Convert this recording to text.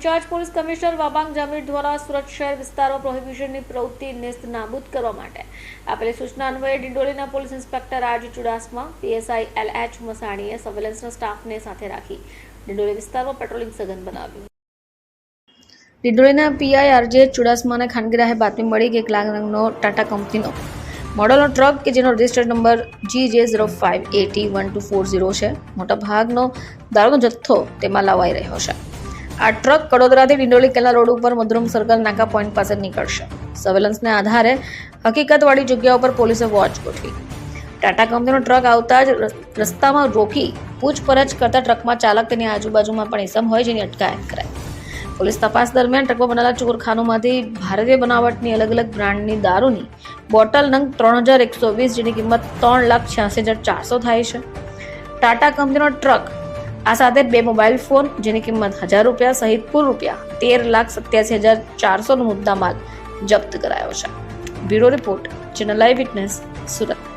Incharge police commissioner Vabang Jamir દ્વારા સુરત શહેર વિસ્તારમાં પ્રોહિબિશનની પ્રવૃત્તિ નેસ્ત નાબૂદ કરવા માટે આપેલી સૂચના અન્વયે ડિંડોલીના police inspector R Chudasama, PSI L H મસાણીએ સર્વેલન્સના સ્ટાફને સાથે રાખી ડિંડોલી વિસ્તારમાં પેટ્રોલિંગ સઘન બનાવ્યું. ડિંડોલીના પીઆઈ આરજે ચુડાસમાને ખાનગી રાહે બાતમી મળી કે એક લાખ રંગનો ટાટા કંપનીનો મોડલનો ટ્રક કે જેનો registered number G J zero five AT one two four zero છે, મોટા ભાગનો દારૂનો જથ્થો તેમાં લાવાઈ રહ્યો છે. આ ટ્રક કડોદરાથી ડિંડોલી કેલા રોડ ઉપર મધુરમ સર્કલ નાકા પોઈન્ટ પાસે નીકળશે. સર્વેલન્સને આધારે હકીકતવાળી જગ્યા ઉપર પોલીસે વોચ ગોઠવી. ટાટા કંપનીનો ટ્રક આવતા જ રસ- રસ્તામાં રોકી પૂછપરછ કરતા ટ્રકમાં ચાલક તેની આજુબાજુમાં પણ ઇસમ હોય જેની અટકાયત કરાય પોલીસ તપાસ દરમિયાન ટ્રકમાં બનેલા ચોરખાનોમાંથી ભારતીય બનાવટની અલગ અલગ બ્રાન્ડની દારૂની બોટલ નંગ ત્રણ હજાર એકસો વીસ જેની કિંમત ત્રણ લાખ છ્યાસી હજાર ચારસો થાય છે. ટાટા કંપનીનો ટ્રક આ સાથે બે મોબાઈલ ફોન, જેની કિંમત હજાર રૂપિયા સહિત કુલ રૂપિયા તેર લાખ સત્યાસી હજાર ચારસોનો મુદ્દામાલ જપ્ત કરાયો છે. Bureau report, channel live witness, Surat.